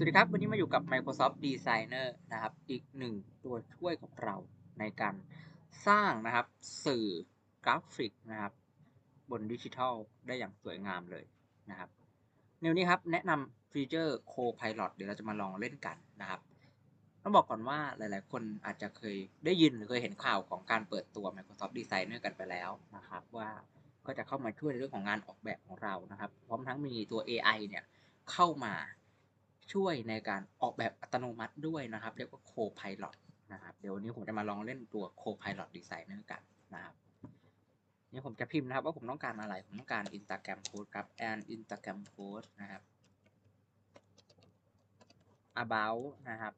สวัสดีครับ วันนี้มาอยู่กับ Microsoft Designer นะครับ อีกหนึ่งตัวช่วยของเราในการสร้างนะครับ สื่อกราฟิกนะครับ บนดิจิทัลได้อย่างสวยงามเลยนะครับในวันนี้ครับ แนะนำฟีเจอร์ Copilot เดี๋ยวเราจะมาลองเล่นกันนะครับ ต้องบอกก่อนว่าหลายๆ คนอาจจะเคยได้ยินหรือเคยเห็นข่าวของการเปิดตัว Microsoft Designer กันไปแล้วนะครับ ว่าก็จะเข้ามาช่วยในเรื่องของงานออกแบบของเรานะครับ พร้อมทั้งมีตัว AI เนี่ยเข้ามา ช่วยในการออกแบบอัตโนมัติด้วยนะครับ เรียกว่า Copilot นะครับ เดี๋ยววันนี้ผมจะมาลองเล่นตัว Copilot Designer กันนะครับนี่ผมจะพิมพ์นะครับว่าผมต้องการอะไร ผมต้องการ Instagram post ครับ and Instagram post นะครับ about นะครับ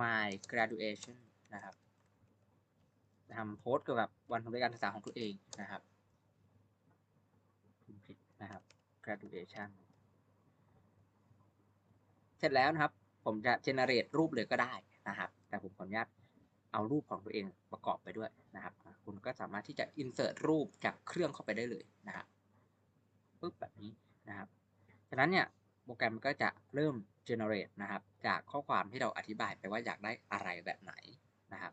my graduation นะครับทำโพสต์เกี่ยวกับวันของการศึกษาของตัวเองนะครับพิมพ์ผิดนะครับ graduation เสร็จแล้วนะครับ ผมจะ generate รูปเลยก็ได้นะครับ แต่ผมขออนุญาตเอารูปของตัวเองประกอบไปด้วยนะครับ คุณก็สามารถที่จะ insert รูปจากเครื่องเข้าไปได้เลยนะครับปึ๊บแบบนี้นะครับฉะนั้นเนี่ยโปรแกรมก็จะเริ่ม generate นะครับ จากข้อความที่เราอธิบายไปว่าอยากได้อะไรแบบไหนนะครับ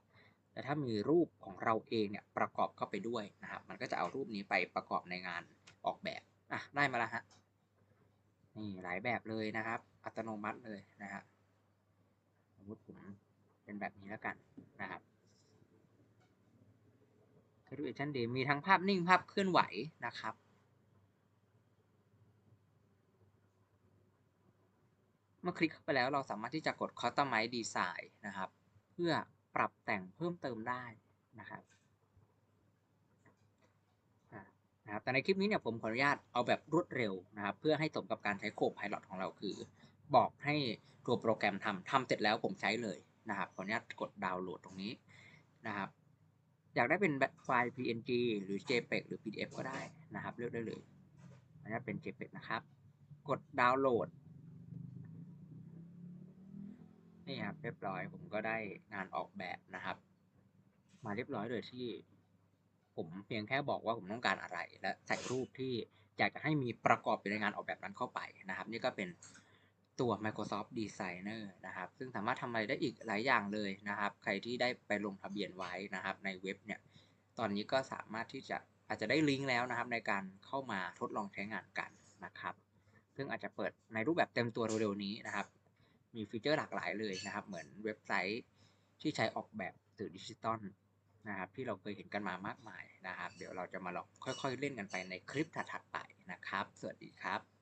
แต่ถ้ามีรูปของเราเองเนี่ยประกอบเข้าไปด้วยนะครับ มันก็จะเอารูปนี้ไปประกอบในงานออกแบบอะได้มาแล้วฮะ นี่หลายแบบเลยนะครับ อัตโนมัติเลยนะฮะสมมติผมเป็นแบบนี้แล้วกันนะครับ Graduation Day มีทั้งภาพนิ่งภาพเคลื่อนไหวนะครับเมื่อคลิกเข้าไปแล้วเราสามารถที่จะกด Customize Design นะครับ เพื่อปรับแต่งเพิ่มเติมได้นะครับนะครับ แต่ในคลิปนี้เนี่ยผมขออนุญาตเอาแบบรวดเร็วนะครับ เพื่อให้สมกับการใช้โค Pilot ของเราคือ บอกให้ตัวโปรแกรมทำทำเสร็จแล้วผมใช้เลยนะครับขออนุญาตกดดาวน์โหลดตรงนี้นะครับ อยากได้เป็นแบบไฟล์ PNG หรือ JPEG หรือ PDF ก็ได้นะครับ เลือกได้เลยอันนี้เป็น JPEG นะครับ กดดาวน์โหลดนี่ครับเรียบร้อยผมก็ได้งานออกแบบนะครับ มาเรียบร้อยโดยที่ ผมเพียงแค่บอกว่าผมต้องการอะไร และใส่รูปที่อยากจะให้มีประกอบอยู่ในงานออกแบบนั้นเข้าไปนะครับ นี่ก็เป็นตัว Microsoft Designer นะครับ ซึ่งสามารถทำอะไรได้อีกหลายอย่างเลยนะครับ ใครที่ได้ไปลงทะเบียนไว้นะครับ ในเว็บเนี่ย ตอนนี้ก็สามารถที่จะอาจจะได้ลิงก์แล้วนะครับ ในการเข้ามาทดลองใช้งานกันนะครับ ซึ่งอาจจะเปิดในรูปแบบเต็มตัวเร็วๆนี้นะครับ มีฟีเจอร์หลากหลายเลยนะครับ เหมือนเว็บไซต์ที่ใช้ออกแบบสื่อดิจิตอล นะครับที่เราเคยเห็นกันมามากมายนะครับ เดี๋ยวเราจะมาลองค่อยๆ เล่นกันไปในคลิปถัดๆไปนะครับ สวัสดีครับ